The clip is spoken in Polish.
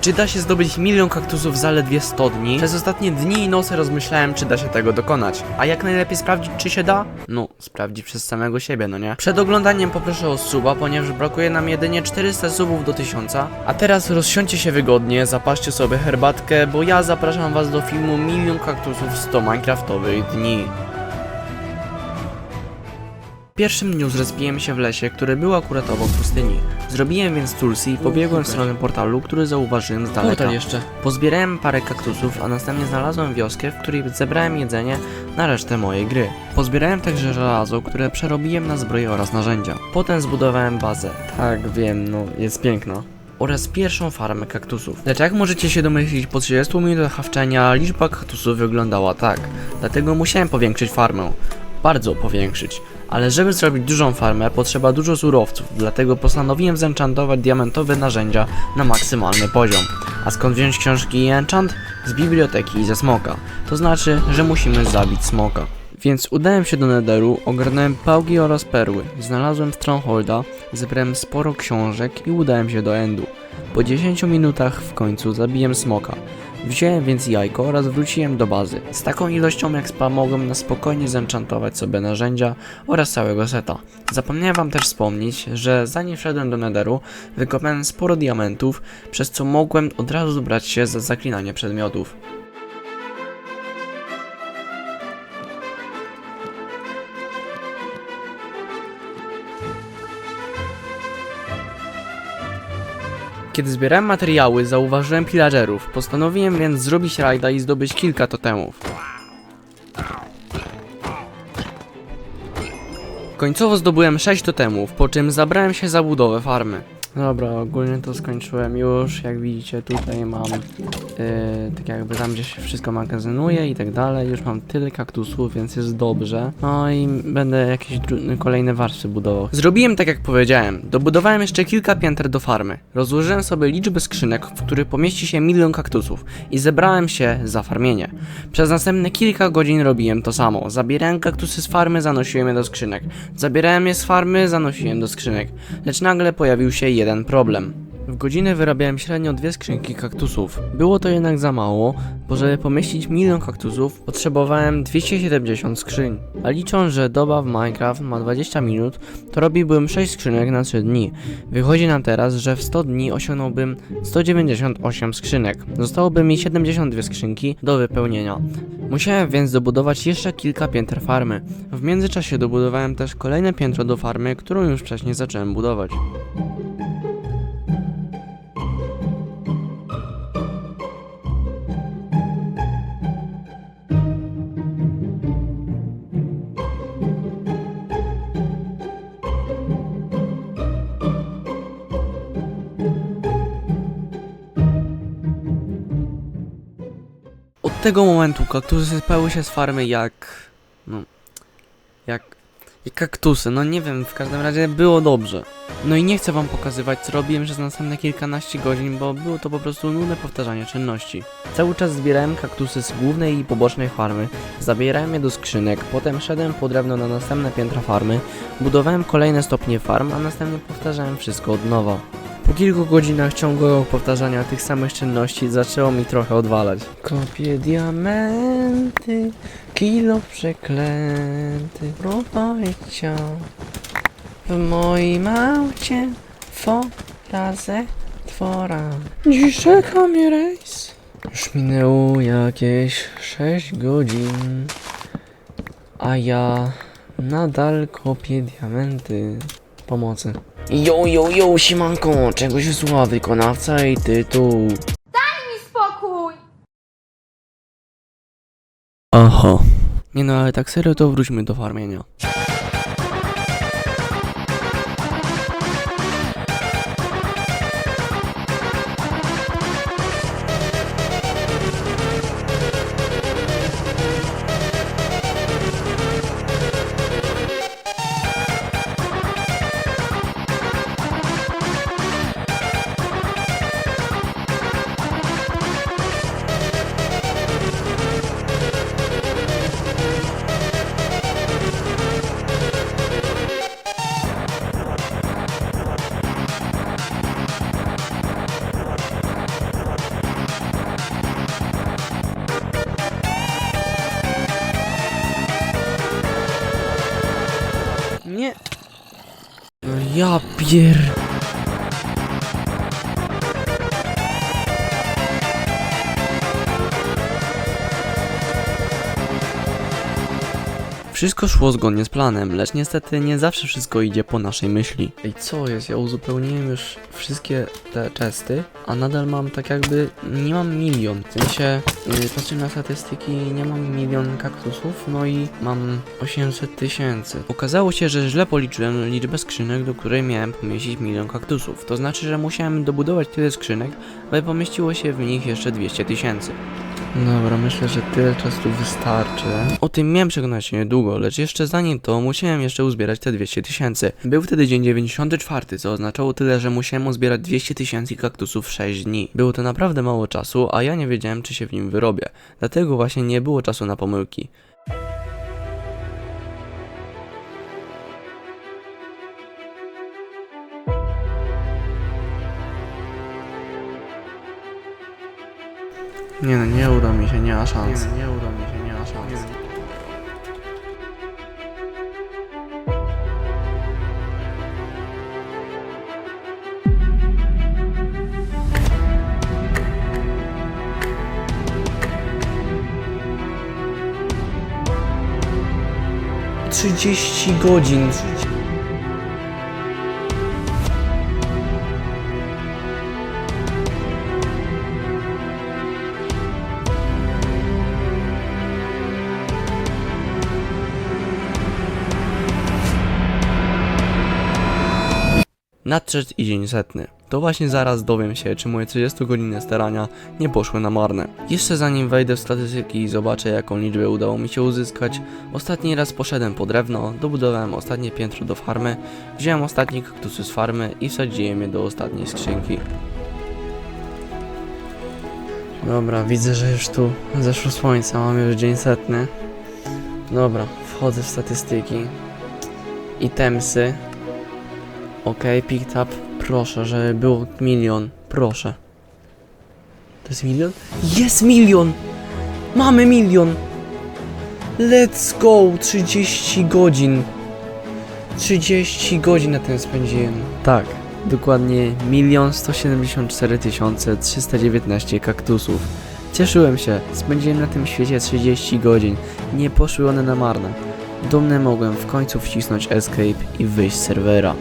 Czy da się zdobyć milion kaktusów zaledwie 100 dni? Przez ostatnie dni i noce rozmyślałem, czy da się tego dokonać. A jak najlepiej sprawdzić, czy się da? No, sprawdzić przez samego siebie, no nie? Przed oglądaniem poproszę o suba, ponieważ brakuje nam jedynie 400 subów do 1000. A teraz rozsiądźcie się wygodnie, zapaszcie sobie herbatkę, bo ja zapraszam was do filmu Milion kaktusów 100 Minecraftowych dni. W pierwszym dniu zrespiłem się w lesie, który był akurat obok pustyni. Zrobiłem więc tulsi i pobiegłem w stronę portalu, który zauważyłem z daleka. Portal jeszcze. Pozbierałem parę kaktusów, a następnie znalazłem wioskę, w której zebrałem jedzenie na resztę mojej gry. Pozbierałem także żelazo, które przerobiłem na zbroję oraz narzędzia. Potem zbudowałem bazę. Tak, wiem, no, jest piękna. Oraz pierwszą farmę kaktusów. Lecz jak możecie się domyślić, po 30 minutach hawczenia liczba kaktusów wyglądała tak. Dlatego musiałem powiększyć farmę. Bardzo powiększyć. Ale żeby zrobić dużą farmę, potrzeba dużo surowców, dlatego postanowiłem zenchantować diamentowe narzędzia na maksymalny poziom. A skąd wziąć książki i enchant? Z biblioteki i ze smoka. To znaczy, że musimy zabić smoka. Więc udałem się do Netheru, ogarnąłem pałki oraz perły, znalazłem Strongholda, zebrałem sporo książek i udałem się do Endu. Po 10 minutach w końcu zabiłem smoka. Wziąłem więc jajko oraz wróciłem do bazy. Z taką ilością jak spa mogłem na spokojnie zenchantować sobie narzędzia oraz całego seta. Zapomniałem wam też wspomnieć, że zanim wszedłem do Netheru, wykopałem sporo diamentów, przez co mogłem od razu zabrać się za zaklinanie przedmiotów. Kiedy zbierałem materiały, zauważyłem pillagerów. Postanowiłem więc zrobić rajda i zdobyć kilka totemów. Końcowo zdobyłem 6 totemów, po czym zabrałem się za budowę farmy. Dobra, ogólnie to skończyłem już. Jak widzicie, tutaj mam yy, tak jakby tam, gdzie się wszystko magazynuje i tak dalej. Już mam tyle kaktusów, więc jest dobrze. No i będę jakieś kolejne warstwy budował. Zrobiłem tak, jak powiedziałem. Dobudowałem jeszcze kilka pięter do farmy. Rozłożyłem sobie liczbę skrzynek, w których pomieści się milion kaktusów i zebrałem się za farmienie. Przez następne kilka godzin robiłem to samo. Zabierałem kaktusy z farmy, zanosiłem je do skrzynek. Zabierałem je z farmy, zanosiłem do skrzynek. Lecz nagle pojawił się jeden problem. W godzinę wyrabiałem średnio dwie skrzynki kaktusów. Było to jednak za mało, bo żeby pomieścić milion kaktusów, potrzebowałem 270 skrzyń. A licząc, że doba w Minecraft ma 20 minut, to robiłbym 6 skrzynek na 3 dni. Wychodzi nam teraz, że w 100 dni osiągnąłbym 198 skrzynek. Zostałoby mi 72 skrzynki do wypełnienia. Musiałem więc dobudować jeszcze kilka pięter farmy. W międzyczasie dobudowałem też kolejne piętro do farmy, którą już wcześniej zacząłem budować. Tego momentu kaktusy sypały się z farmy jak... No... Jak... Jak kaktusy, no nie wiem, w każdym razie było dobrze. No i nie chcę wam pokazywać co robiłem przez następne kilkanaście godzin, bo było to po prostu nudne powtarzanie czynności. Cały czas zbierałem kaktusy z głównej i pobocznej farmy, zabierałem je do skrzynek, potem szedłem po drewno na następne piętra farmy, budowałem kolejne stopnie farm, a następnie powtarzałem wszystko od nowa. Po kilku godzinach ciągłego powtarzania tych samych czynności zaczęło mi trochę odwalać. Kopię diamenty, kilo przeklęty, próbajcie. W moim aucie forazę twora. Dziś czeka mnie rejs. Już minęło jakieś 6 godzin, a ja nadal kopię diamenty. Pomocy. Jo, jo, jo, siemanko, czego się słucha wykonawca i tytuł. mi spokój! Aha. Nie no, ale tak serio to wróćmy do farmienia. Voyager. Wszystko szło zgodnie z planem, lecz niestety nie zawsze wszystko idzie po naszej myśli. Ej, co jest? Ja uzupełniłem już wszystkie te testy, a nadal mam tak jakby... nie mam milion. W sensie, yy, patrzę na statystyki, nie mam milion kaktusów, no i mam 800 tysięcy. Okazało się, że źle policzyłem liczbę skrzynek, do której miałem pomieścić milion kaktusów. To znaczy, że musiałem dobudować tyle skrzynek, by pomieściło się w nich jeszcze 200 tysięcy. Dobra, myślę, że tyle czasu wystarczy. O tym miałem przekonać się niedługo, lecz jeszcze zanim to musiałem jeszcze uzbierać te 200 tysięcy. Był wtedy dzień 94, co oznaczało tyle, że musiałem uzbierać 200 tysięcy kaktusów w 6 dni. Było to naprawdę mało czasu, a ja nie wiedziałem, czy się w nim wyrobię. Dlatego właśnie nie było czasu na pomyłki. Nie no, nie uda mi się, nie ma szans. Nie, nie uda mi się, nie ma szans. Trzydzieści godzin. Nadszedł i dzień setny. To właśnie zaraz dowiem się, czy moje 30-godzinne starania nie poszły na marne. Jeszcze zanim wejdę w statystyki i zobaczę, jaką liczbę udało mi się uzyskać, ostatni raz poszedłem po drewno, dobudowałem ostatnie piętro do farmy, wziąłem ostatnie kaktusy z farmy i wsadziłem je do ostatniej skrzynki. Dobra, widzę, że już tu zeszło słońce, mamy już dzień setny. Dobra, wchodzę w statystyki. Itemsy, Okej, okay, picked up. Proszę, żeby było milion. Proszę. To jest milion? Jest milion! Mamy milion! Let's go! 30 godzin. 30 godzin na tym spędziłem. Tak, dokładnie milion 174 tysiące 319 kaktusów. Cieszyłem się, spędziłem na tym świecie 30 godzin. Nie poszły one na marne. Dumny mogłem w końcu wcisnąć escape i wyjść z serwera.